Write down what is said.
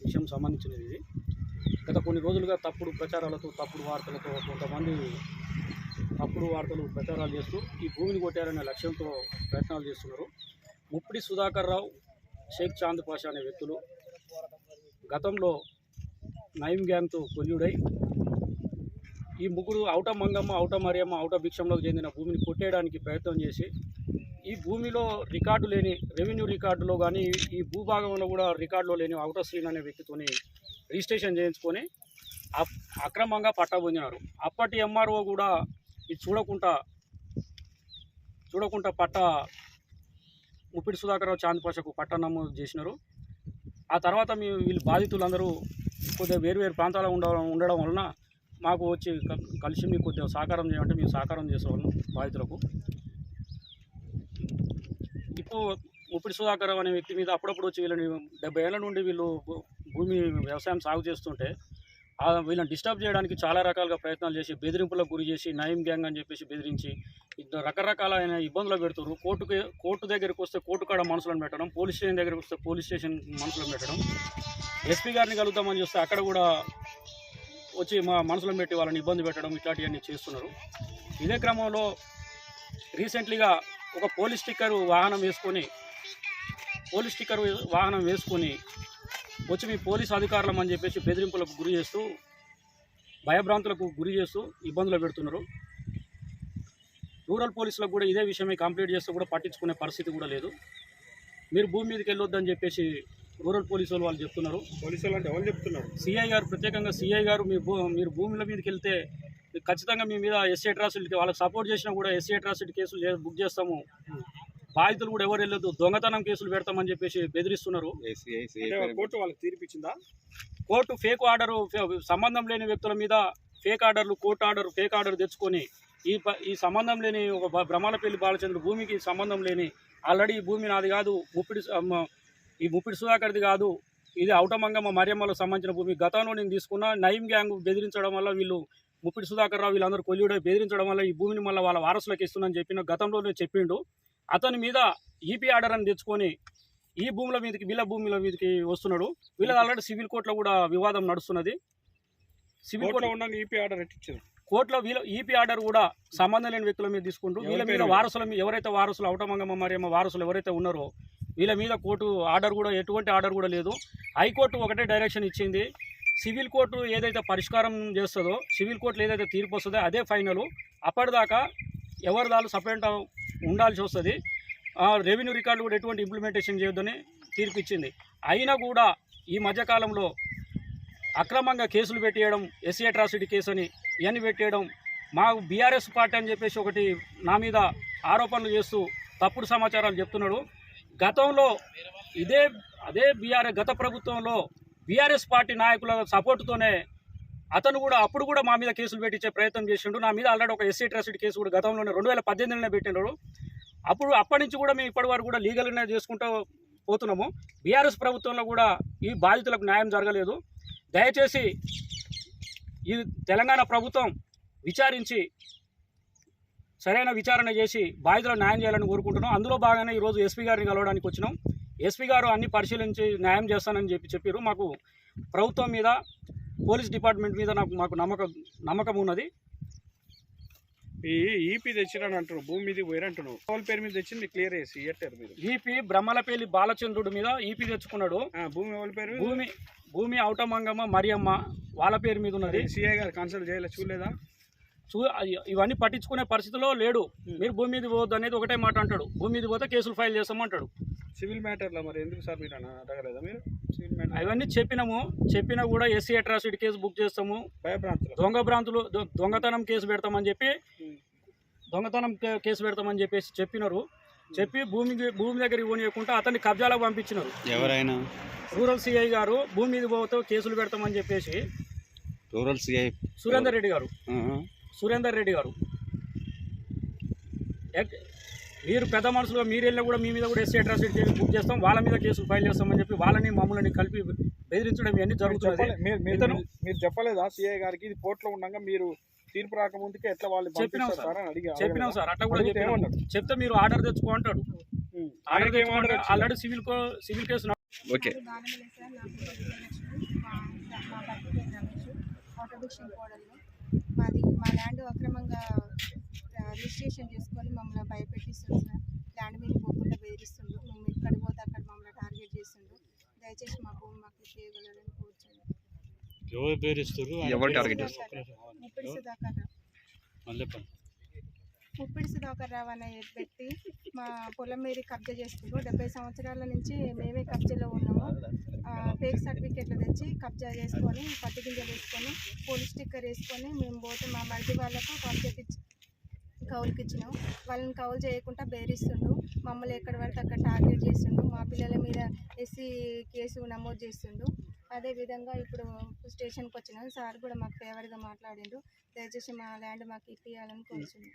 విషయం సంబంధించినది ఇది. గత కొన్ని రోజులుగా తప్పుడు ప్రచారాలతో తప్పుడు వార్తలతో కొంతమంది తప్పుడు వార్తలు ప్రచారాలు చేస్తూ ఈ భూమిని కొట్టారనే లక్ష్యంతో ప్రయత్నాలు చేస్తున్నారు. ముప్పిడి సుధాకర్ రావు షేక్ చాంద్ పాషా అనే వ్యక్తులు గతంలో నయం గ్యాంగ్తో కొల్యుడై ఈ ముగ్గురు ఔట మంగమ్మ ఔట మరియమ్మ ఔట భిక్షంలోకి చెందిన భూమిని కొట్టేయడానికి ప్రయత్నం చేసి ఈ భూమిలో రికార్డు లేని రెవెన్యూ రికార్డులో కానీ ఈ భూభాగంలో కూడా రికార్డులో లేని ఔట శ్రీన్ అనే వ్యక్తితోని రిజిస్ట్రేషన్ చేయించుకొని అక్రమంగా పట్టా పొందినారు అప్పటి ఎంఆర్ఓ కూడా ఇది చూడకుండా చూడకుండా పట్ట ముప్పిడి సుధాకర్రావు చాంద్ పాషకు పట్ట నమోదు చేసినారు. ఆ తర్వాత మీ వీళ్ళు బాధితులందరూ కొద్దిగా వేరు వేరు ప్రాంతాల్లో ఉండడం ఉండడం వలన మాకు వచ్చి కలిసి మీకు కొద్దిగా సహకారం చేయమంటే మేము సహకారం చేసేవాళ్ళం బాధితులకు. ఇప్పుడు ముప్పిడి సుధాకర్ అనే వ్యక్తి మీద అప్పుడప్పుడు వచ్చి వీళ్ళని డెబ్బై ఏళ్ళ నుండి వీళ్ళు భూమి వ్యవసాయం సాగు చేస్తుంటే వీళ్ళని డిస్టర్బ్ చేయడానికి చాలా రకాలుగా ప్రయత్నాలు చేసి బెదిరింపులకు గురి చేసి నయం గ్యాంగ్ అని చెప్పేసి బెదిరించి ఇద్దరు రకరకాలైన ఇబ్బందులు పెడుతున్నారు కోర్టుకి కోర్టు దగ్గరికి వస్తే కోర్టు కాడ మనుషులను పెట్టడం పోలీస్ స్టేషన్ దగ్గరికి వస్తే పోలీస్ స్టేషన్ మనుషులను పెట్టడం. ఎస్పీ గారిని కలుగుతామని చూస్తే అక్కడ కూడా వచ్చి మా మనసులో పెట్టి వాళ్ళని ఇబ్బంది పెట్టడం ఇట్లాంటివన్నీ చేస్తున్నారు. ఇదే క్రమంలో రీసెంట్లీగా ఒక పోలీస్ స్టిక్కర్ వాహనం వేసుకొని పోలీస్ స్టిక్కర్ వాహనం వేసుకొని వచ్చి మీ పోలీస్ అధికారులం అని చెప్పేసి బెదిరింపులకు గురి చేస్తూ భయభ్రాంతులకు గురి చేస్తూ ఇబ్బందులు పెడుతున్నారు. రూరల్ పోలీసులకు కూడా ఇదే విషయమే కంప్లీట్ చేస్తే కూడా పట్టించుకునే పరిస్థితి కూడా లేదు. మీరు భూమి మీదకి వెళ్ళొద్దని చెప్పేసి రూరల్ పోలీసు వాళ్ళు వాళ్ళు చెప్తున్నారు. పోలీసులు అంటే ఎవరు చెప్తున్నారు? సిఐ గారు ప్రత్యేకంగా సిఐ గారు మీ భూ మీరు భూముల మీదకి వెళ్తే ఖచ్చితంగా మీ మీద ఎస్సీ అట్రాసిటీ వాళ్ళకి సపోర్ట్ చేసినా కూడా ఎస్సీ అట్రాసిటీ కేసులు బుక్ చేస్తాము. బాధితులు కూడా ఎవరు వెళ్ళొద్దు. దొంగతనం కేసులు పెడతామని చెప్పేసి బెదిరిస్తున్నారు. కోర్టు వాళ్ళకి తీర్పిచ్చిందా? కోర్టు ఫేక్ ఆర్డర్ సంబంధం లేని వ్యక్తుల మీద ఫేక్ ఆర్డర్లు కోర్టు ఆర్డర్ ఫేక్ ఆర్డర్ తెచ్చుకొని ఈ ప- ఈ సంబంధం లేని ఒక బ్రహ్మాలపల్లి బాలచంద్ర భూమికి సంబంధం లేని ఆల్రెడీ ఈ భూమి నాది కాదు. ముప్పిడి ఈ ముప్పిడి సుధాకర్ది కాదు. ఇది ఔటమంగమ్మ మరియమ్మలకు సంబంధించిన భూమి. గతంలో నేను తీసుకున్న నయం గ్యాంగ్ బెదిరించడం వల్ల వీళ్ళు ముప్పిడి సుధాకర్ రావు వీళ్ళందరూ కొల్లుడే బెదిరించడం వల్ల ఈ భూమిని మళ్ళీ వాళ్ళ వారసులకు ఇస్తుందని చెప్పిన గతంలోనే చెప్పిండు. అతని మీద ఈపీ ఆర్డర్ అని తెచ్చుకొని ఈ భూముల మీదకి వీళ్ళ భూముల మీదకి వస్తున్నాడు. వీళ్ళది ఆల్రెడీ సివిల్ కోర్టులో కూడా వివాదం నడుస్తున్నది. సివిల్ కోర్టులో కోర్టు ఉన్న ఈపీ ఆర్డర్ ఎట్టిచ్చారు కోర్టులో వీళ్ళ ఈపీ ఆర్డర్ కూడా సంబంధం లేని వ్యక్తుల మీద తీసుకుంటూ వీళ్ళ మీద? వారసుల మీద ఎవరైతే వారసులు ఔటమంగమ్మ మరియమ్మ వారసులు ఎవరైతే ఉన్నారో వీళ్ళ మీద కోర్టు ఆర్డర్ కూడా ఎటువంటి ఆర్డర్ కూడా లేదు. హైకోర్టు ఒకటే డైరెక్షన్ ఇచ్చింది. సివిల్ కోర్టు ఏదైతే పరిష్కారం చేస్తుందో సివిల్ కోర్టులో ఏదైతే తీర్పు వస్తుందో అదే ఫైనల్. అప్పటిదాకా ఎవరి దాలు సపరేట్ ఉండాల్సి వస్తుంది. రెవెన్యూ రికార్డు కూడా ఎటువంటి ఇంప్లిమెంటేషన్ చేయొద్దని తీర్పు ఇచ్చింది అయినా కూడా ఈ మధ్యకాలంలో అక్రమంగా కేసులు పెట్టేయడం ఎస్సీ అట్రాసిటీ కేసు అని ఇవన్నీ పెట్టేయడం మా బీఆర్ఎస్ పార్టీ అని చెప్పేసి ఒకటి నా మీద ఆరోపణలు చేస్తూ తప్పుడు సమాచారాలు చెప్తున్నాడు. గతంలో ఇదే అదే బీఆర్ఎస్ గత ప్రభుత్వంలో బీఆర్ఎస్ పార్టీ నాయకుల సపోర్టుతోనే అతను కూడా అప్పుడు కూడా మా మీద కేసులు పెట్టించే ప్రయత్నం చేసిండు. నా మీద ఆల్రెడీ ఒక ఎస్సీ ట్రస్ట్ కేసు కూడా గతంలోనే రెండు వేల పద్దెనిమిదిలోనే పెట్టినాడు అప్పుడు అప్పటి నుంచి కూడా మేము ఇప్పటి వరకు కూడా లీగల్గానే చేసుకుంటూ పోతున్నాము. బీఆర్ఎస్ ప్రభుత్వంలో కూడా ఈ బాధితులకు న్యాయం జరగలేదు. దయచేసి ఈ తెలంగాణ ప్రభుత్వం విచారించి సరైన విచారణ చేసి బాధితులకు న్యాయం చేయాలని కోరుకుంటున్నాం. అందులో భాగంగానే ఈరోజు ఎస్పీ గారిని కలవడానికి వచ్చినాం. ఎస్పీ గారు అన్ని పరిశీలించి న్యాయం చేస్తానని చెప్పి చెప్పారు మాకు ప్రభుత్వం మీద పోలీస్ డిపార్ట్మెంట్ మీద నాకు మాకు నమ్మకం నమ్మకం ఉన్నది. ఈ ఈపీ తెచ్చిరని అంటున్నావు భూమి మీద పోయారంటున్నావు వాళ్ళ పేరు మీద తెచ్చింది క్లియర్ చేసి ఇయ్యట్టారు మీరు. ఈపీ బ్రహ్మలపల్లి బాలచంద్రుడి మీద ఈపీ తెచ్చుకున్నాడు. భూమి వాళ్ళ పేరు? భూమి భూమి ఔటమంగమ్మ మరియమ్మ వాళ్ళ పేరు మీద ఉన్నది. సిఐ గారు కన్సల్ట్ చేయలే చూడలేదా? ఇవన్నీ పట్టించుకునే పరిస్థితిలో లేడు. మీరు భూమి మీద పోవద్దు అనేది ఒకటే మాట అంటాడు. భూమి మీద పోతే కేసులు ఫైల్ చేస్తామంటాడు సివిల్ మ్యాటర్లో మరి? ఎందుకు సార్ మీరు అడగలేదా మీరు? సివిల్ మ్యాటర్ అవన్నీ చెప్పినాము. చెప్పినా కూడా ఎస్సీ అట్రాసిటీ కేసు బుక్ చేస్తాము. దొంగ భ్రాంతులు దొ- దొంగతనం కేసు పెడతామని చెప్పి. దొంగతనం కేసు పెడతామని చెప్పేసి చెప్పినారు. చెప్పి భూమి భూమి దగ్గర ఇవ్వనీయకుండా అతన్ని కబ్జాలకు పంపించినారు. ఎవరైనా? రూరల్ సిఐ గారు భూమి మీద పోతే కేసులు పెడతామని చెప్పేసి రూరల్ సిఐ. సురేందర్ రెడ్డి గారు. సురేందర్ రెడ్డి గారు మీరు పెద్ద మనుషులుగా మీరు వెళ్ళినా కూడా మీ మీద కూడా ఎస్సీ అట్రాసిటీ కేసు బుక్ చేస్తాం వాళ్ళ మీద కేసులు ఫైల్ చేస్తామని చెప్పి వాళ్ళని మమ్మల్ని కలిపి బెదిరించడం ఇవన్నీ చెప్పలే- మీరు- చెప్పలేదా సిఐ గారికి ఇది కోర్టులో ఉండగా మీరు తీర్పు రాకముందుకే ఎట్లా వాళ్ళు చెప్పినాం సార్. చెప్పినాం సార్ అట్లా కూడా చెప్పినాం? చెప్తే మీరు ఆర్డర్ తెచ్చుకో అంటాడు? ఆల్రెడీ సివిల్ కో సివిల్ కేసు ఓకే మాది మా ల్యాండ్ అక్రమంగా రిజిస్ట్రేషన్ చేసుకొని మమ్మల్ని భయపెట్టిస్తుంది సార్. ల్యాండ్ మీద పోకుండా బెదిరిస్తుండు. మేము ఎక్కడ పోతే అక్కడ మమ్మల్ని టార్గెట్ చేస్తుండు. దయచేసి మా భూమి మాకు చేయగలరని కూర్చోండి ఎవరు టార్గెట్ ముప్పిడి సుధాకర్ రావు. మళ్ళీ ముప్పిడి సుధాకర్ రావు అనే పెట్టి మా పొలం మీద కబ్జా చేస్తుండ్రు డెబ్బై సంవత్సరాల నుంచి మేమే కబ్జాలో ఉన్నాము. ఫేక్ సర్టిఫికెట్లు తెచ్చి కబ్జా చేసుకొని పత్తి గింజలు వేసుకొని పోలీస్ స్టిక్కర్ వేసుకొని మేము పోతే మా మరిది వాళ్ళకు పంచాయతీ కౌలుకి ఇచ్చినాం వాళ్ళని కౌలు చేయకుండా బెదిరిస్తుండు. మమ్మల్ని ఎక్కడ పడితే అక్కడ టార్గెట్ చేస్తుండు. మా పిల్లల మీద ఎస్సీ కేసు నమోదు చేస్తుండు. అదేవిధంగా ఇప్పుడు స్టేషన్కి వచ్చినాం. సార్ కూడా మాకు ఫేవర్గా మాట్లాడిండు. దయచేసి మా ల్యాండ్ మాకు ఇప్పించాలని కోరుచున్నాం.